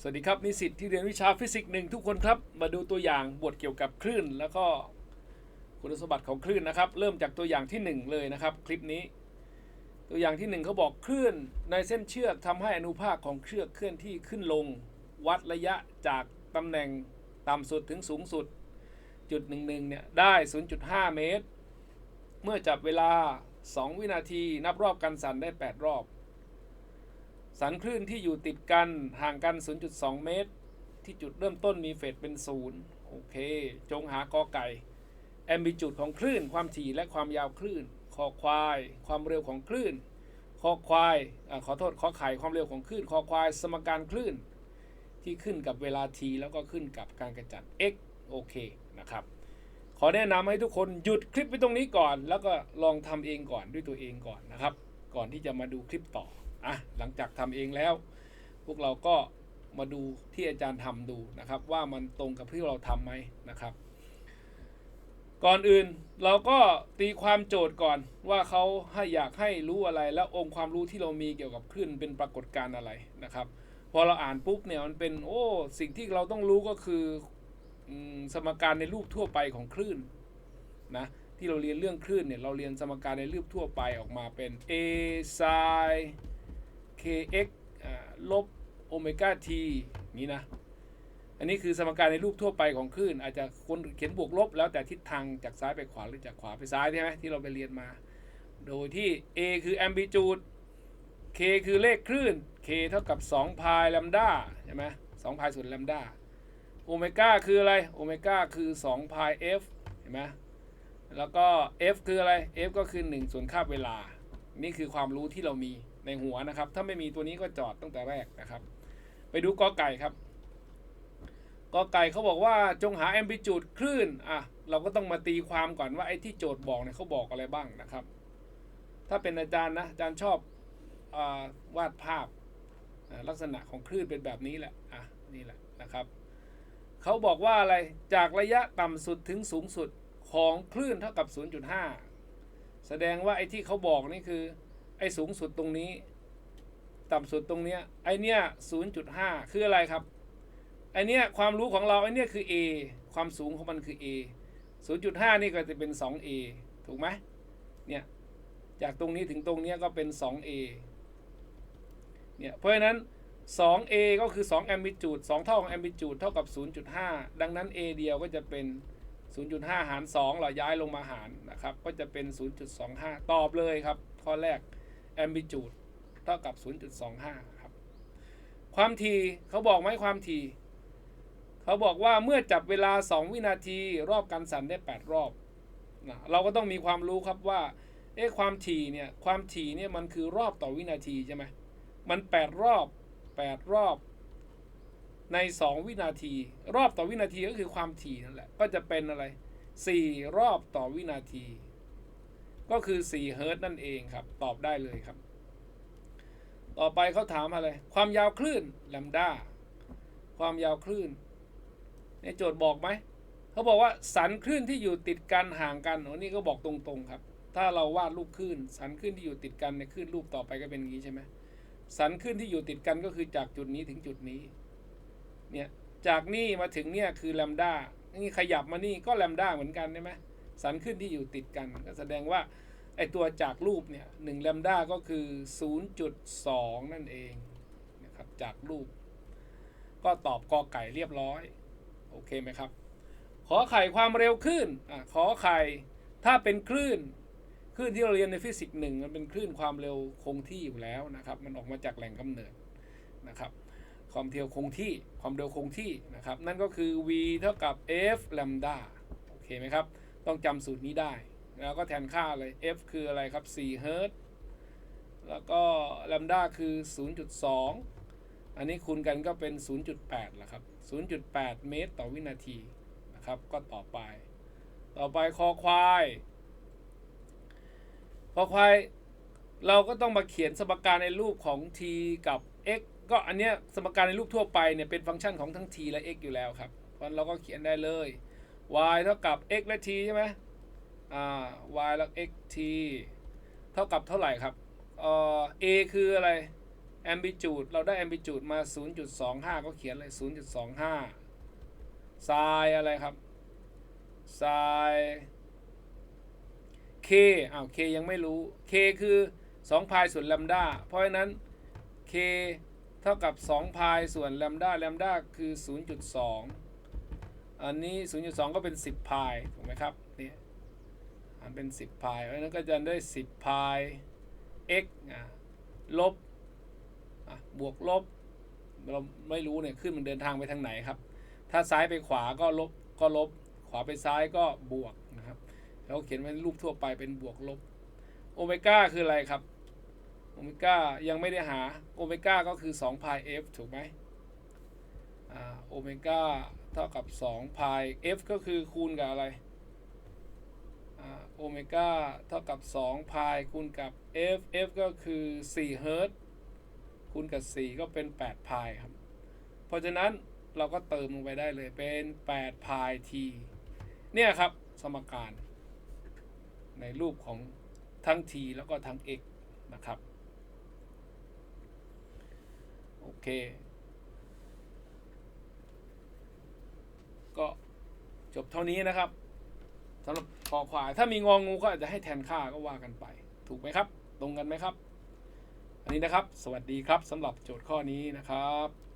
สวัสดีครับนิสิตที่เรียนวิชาฟิสิกส์หนึ่งทุกคนครับ มาดูตัวอย่างบทเกี่ยวกับคลื่น แล้วก็คุณสมบัติของคลื่นนะครับ เริ่มจากตัวอย่างที่หนึ่งเลยนะครับ คลิปนี้ ตัวอย่างที่หนึ่งเขาบอกคลื่นในเส้นเชือกทำให้อนุภาคของเชือกเคลื่อนที่ขึ้นลง วัดระยะจากตำแหน่งต่ำสุดถึงสูงสุดจุดหนึ่งหนึ่งเนี่ยได้ 0.5 เมตร เมื่อจับเวลา 2 วินาที นับรอบการสั่นได้ 8 รอบ สันคลื่นที่อยู่ติดกันห่างกัน 0.2 เมตร ที่จุดเริ่มต้นมีเฟสเป็น0โอเค จงหากอไก่แอมบิจูดของคลื่น ความถี่และความยาวคลื่นคอควาย ความเร็วของคลื่นคอควายอขอโทษขอไข่ความเร็วของคลื่นคอควาย สมการคลื่น ที่ขึ้นกับเวลา t แล้วก็ขึ้นกับการกระจัด x โอเคนะครับขอแนะนำให้ทุกคนหยุดคลิปไว้ตรงนี้ก่อน แล้วก็ลองทำเองก่อนด้วยตัวเองก่อนนะครับ ก่อนที่จะมาดูคลิปต่อ อะหลังจากทำเองแล้ว พวกเราก็มาดูที่อาจารย์ทำดูนะครับ ว่ามันตรงกับที่เราทำไหมนะครับ ก่อนอื่นเราก็ตีความโจทย์ก่อนว่าเขาให้อยากให้รู้อะไร แล้วองค์ความรู้ที่เรามีเกี่ยวกับคลื่นเป็นปรากฏการณ์อะไรนะครับ พอเราอ่านปุ๊บเนี่ยมันเป็นโอ้สิ่งที่เราต้องรู้ก็คือสมการในรูปทั่วไปของคลื่นนะที่เราเรียนเรื่องคลื่นเนี่ยเราเรียนสมการในรูปทั่วไปออกมาเป็น a sin kx ลบโอเมก้า t นี้นะ อันนี้คือสมการในรูปทั่วไปของคลื่น อาจจะคนเขียนบวกลบ แล้วแต่ทิศทางจากซ้ายไปขวาหรือจากขวาไปซ้ายใช่ไหมที่เราไปเรียนมา โดยที่ a คือ amplitude k คือเลขคลื่น k เท่ากับ2พายแลมดาใช่ไหม2พายส่วนแลมดาโอเมก้าคืออะไรโอเมก้าคือ2พาย f เห็นไหมแล้วก็ f คืออะไร f ก็คือ1ส่วนค่าบเวลา นี่คือความรู้ที่เรามี ในหัวนะครับ ถ้าไม่มีตัวนี้ก็จอดตั้งแต่แรกนะครับ ไปดูกอไก่ครับกอไก่เขาบอกว่าจงหาแอมพลิจูดคลื่นอะเราก็ต้องมาตีความก่อนว่าไอ้ที่โจทย์บอกเนี่ยเขาบอกอะไรบ้างนะครับ ถ้าเป็นอาจารย์นะอาจารย์ชอบอวาดภาพลักษณะของคลื่นเป็นแบบนี้แหละอะนี่แหละนะครับเขาบอกว่าอะไรจากระยะต่ำสุดถึงสูงสุดของคลื่นเท่ากับ 0.5 แสดงว่าไอ้ที่เขาบอกนี่คือ ไอ้สูงสุดตรงนี้ ต่ำสุดตรงเนี้ยไอเนี้ย0.5คืออะไรครับไอเนี้ยความรู้ของเราไอเนี้ยคือ a ความสูงของมันคือ a 0.5 นี่ก็จะเป็น 2a ถูกไหมเนี่ยจากตรงนี้ถึงตรงเนี้ยก็เป็น 2a เนี่ยเพราะฉะนั้น 2a ก็คือ2 amplitude 2เท่าของ amplitude เท่ากับ 0.5 ดังนั้น a เดียวก็จะเป็น 0.5 หาร2เราย้ายลงมาหารนะครับ ก็จะเป็น 0.25 ตอบเลยครับ ข้อแรก amplitude เท่ากับ 0.25 ครับ ความถี่เขาบอกไหมความถี่ เขาบอกว่าเมื่อจับเวลา 2 วินาทีรอบการสั่นได้ 8 รอบนะเราก็ต้องมีความรู้ครับว่าเอ๊ะความถี่เนี่ยความถี่เนี่ยมันคือรอบต่อวินาทีใช่ไหมมัน 8 รอบ 8 รอบใน 2 วินาที รอบต่อวินาทีก็คือความถี่นั่นแหละ ก็จะเป็นอะไร 4 รอบต่อวินาที ก็คือ4เฮิร์ตซ์นั่นเองครับ ตอบได้เลยครับ ต่อไปเขาถามอะไร ความยาวคลื่นแลมด้าความยาวคลื่นในโจทย์บอกไหมเขาบอกว่าสันคลื่นที่อยู่ติดกันห่างกันโอ้นี่ก็บอกตรงๆครับ ถ้าเราวาดรูปคลื่น สันคลื่นที่อยู่ติดกันในคลื่นรูปต่อไปก็เป็นอย่างนี้ใช่ไหมสันคลื่นที่อยู่ติดกันก็คือจากจุดนี้ถึงจุดนี้เนี่ยจากนี่มาถึงเนี่ยคือแลมด้านี่ขยับมานี่ก็แลมด้าเหมือนกันใช่ไหม สันคลื่นที่อยู่ติดกัน ก็แสดงว่าไอตัวจากรูปเนี่ยหนึ่งแลมด้าก็คือ 0.2 นั่นเองนะครับจากรูป ก็ตอบกอไก่เรียบร้อย โอเคไหมครับ ขอไข่ความเร็วคลื่นอะขอไข่ถ้าเป็นคลื่นคลื่นที่เราเรียนในฟิสิกส์หนึ่งมันเป็นคลื่นความเร็วคงที่อยู่แล้วนะครับ มันออกมาจากแหล่งกำเนิดนะครับความเทียวคงที่ความเร็วคงที่นะครับ นั่นก็คือ v เท่ากับ f แลมด้าโอเคไหมครับ ต้องจำสูตรนี้ได้ แล้วก็แทนค่าเลย f คืออะไรครับ4เฮิรตซ์แล้วก็แลมด้าคือ 0.2 อันนี้คูณกันก็เป็น 0.8ละครับ 0.8 เมตรต่อวินาทีนะครับ ก็ต่อไป ต่อไปคอควาย คอควาย เราก็ต้องมาเขียนสมการในรูปของ t กับ x ก็อันเนี้ยสมการในรูปทั่วไปเนี่ยเป็นฟังก์ชันของทั้ง t และ x อยู่แล้วครับ เพราะฉะนั้นเราก็เขียนได้เลย y เท่ากับ x และ t ใช่ไหมอ่า y แล้ว x t เท่ากับเท่าไหร่ครับเอ่อ a คืออะไร amplitude เราได้ amplitude มา 0.25 ก็เขียนเลย 0.25 sin อะไรครับ sin k อ้าว k ยังไม่รู้ k คือ2พายส่วนแลมดาเพราะฉะนั้น k เท่ากับ2พายส่วนแลมดาแลมดาคือ 0.2 อันนี้ 0.2 ก็เป็น 10 พาย ถูกไหมครับ นี่อันเป็น 10 พาย เพราะนั้นก็จะได้ 10 พาย x อะลบอะบวกลบ เราไม่รู้เนี่ย ขึ้นมันเดินทางไปทางไหนครับ ถ้าซ้ายไปขวาก็ลบ ก็ลบ ขวาไปซ้ายก็บวกนะครับ แล้วเขียนไว้รูปทั่วไปเป็นบวกลบ โอเมก้าคืออะไรครับ โอเมก้ายังไม่ได้หา โอเมก้าก็คือ2พาย f ถูกไหม โอเมก้าเท่ากับ2พาย f ก็คือคูณกับอะไรอ่าโอเมก้าเท่ากับ2พายคูณกับ f f ก็คือ4เฮิร์ตซ์คูณกับ 4 ก็เป็น8พายครับ เพราะฉะนั้นเราก็เติมลงไปได้เลยเป็น8พาย t เนี่ยครับสมการในรูปของทั้ง t แล้วก็ทั้ง x นะครับ โอเค ก็จบเท่านี้นะครับสำหรับคอควาย ถ้ามีงองูก็อาจจะให้แทนค่าก็ว่ากันไป ถูกไหมครับ ตรงกันไหมครับ อันนี้นะครับ สวัสดีครับสำหรับโจทย์ข้อนี้นะครับ